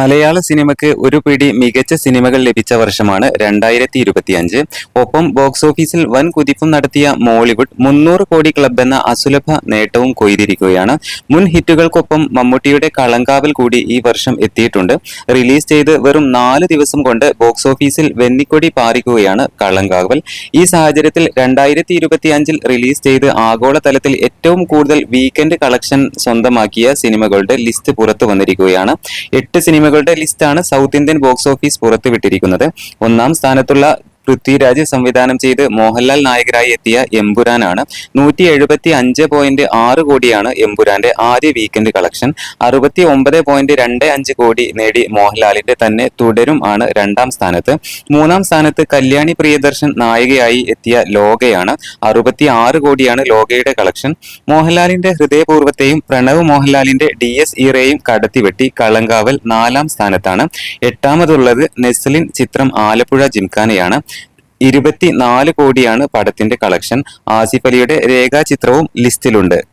മലയാള സിനിമയ്ക്ക് ഒരു പിടി മികച്ച സിനിമകൾ ലഭിച്ച വർഷമാണ് രണ്ടായിരത്തി ഇരുപത്തിയഞ്ച് ഒപ്പം ബോക്സ് ഓഫീസിൽ വൻ കുതിപ്പും നടത്തിയ മോളിവുഡ് മുന്നൂറ് കോടി ക്ലബ് എന്ന അസുലഭ നേട്ടവും കൊയ്തിരിക്കുകയാണ്. മുൻ ഹിറ്റുകൾക്കൊപ്പം മമ്മൂട്ടിയുടെ കളങ്കാവൽ കൂടി ഈ വർഷം എത്തിയിട്ടുണ്ട്. റിലീസ് ചെയ്ത് വെറും നാല് ദിവസം കൊണ്ട് ബോക്സ് ഓഫീസിൽ വെന്നിക്കൊടി പാറിക്കുകയാണ് കളങ്കാവൽ. ഈ സാഹചര്യത്തിൽ രണ്ടായിരത്തി ഇരുപത്തിയഞ്ചിൽ റിലീസ് ചെയ്ത് ആഗോളതലത്തിൽ ഏറ്റവും കൂടുതൽ വീക്കെൻഡ് കളക്ഷൻ സ്വന്തമാക്കിയ സിനിമകളുടെ ലിസ്റ്റ് പുറത്തു വന്നിരിക്കുകയാണ്. എട്ട് സിനിമകളുടെ ലിസ്റ്റാണ് സൗത്ത് ഇന്ത്യൻ ബോക്സ് ഓഫീസ് പുറത്തുവിട്ടിരിക്കുന്നത്. ഒന്നാം സ്ഥാനത്തുള്ള പൃഥ്വിരാജ് സംവിധാനം ചെയ്ത് മോഹൻലാൽ നായകരായി എത്തിയ എമ്പുരാനാണ് നൂറ്റി എഴുപത്തി അഞ്ച് പോയിന്റ് ആറ് കോടിയാണ് എമ്പുരാന്റെ ആദ്യ വീക്കെൻഡ് കളക്ഷൻ അറുപത്തി ഒമ്പത് പോയിന്റ് രണ്ട് അഞ്ച് കോടി നേടി മോഹൻലാലിന്റെ തന്നെ തുടരും ആണ് രണ്ടാം സ്ഥാനത്ത്. മൂന്നാം സ്ഥാനത്ത് കല്യാണി പ്രിയദർശൻ നായികയായി എത്തിയ ലോകയാണ്. അറുപത്തി ആറ് കോടിയാണ് ലോകയുടെ കളക്ഷൻ മോഹൻലാലിന്റെ ഹൃദയപൂർവത്തെയും പ്രണവ് മോഹൻലാലിന്റെ ഡി എസ് ഈറയെയും കടത്തിവെട്ടി കളങ്കാവൽ നാലാം സ്ഥാനത്താണ്. എട്ടാമതുള്ളത് നെസ്ലിൻ ചിത്രം ആലപ്പുഴ ജിംഖാനയാണ്. ഇരുപത്തി നാല് കോടിയാണ് പടത്തിന്റെ കളക്ഷൻ. ആസിഫ് അലിയുടെ രേഖാചിത്രവും ലിസ്റ്റിലുണ്ട്.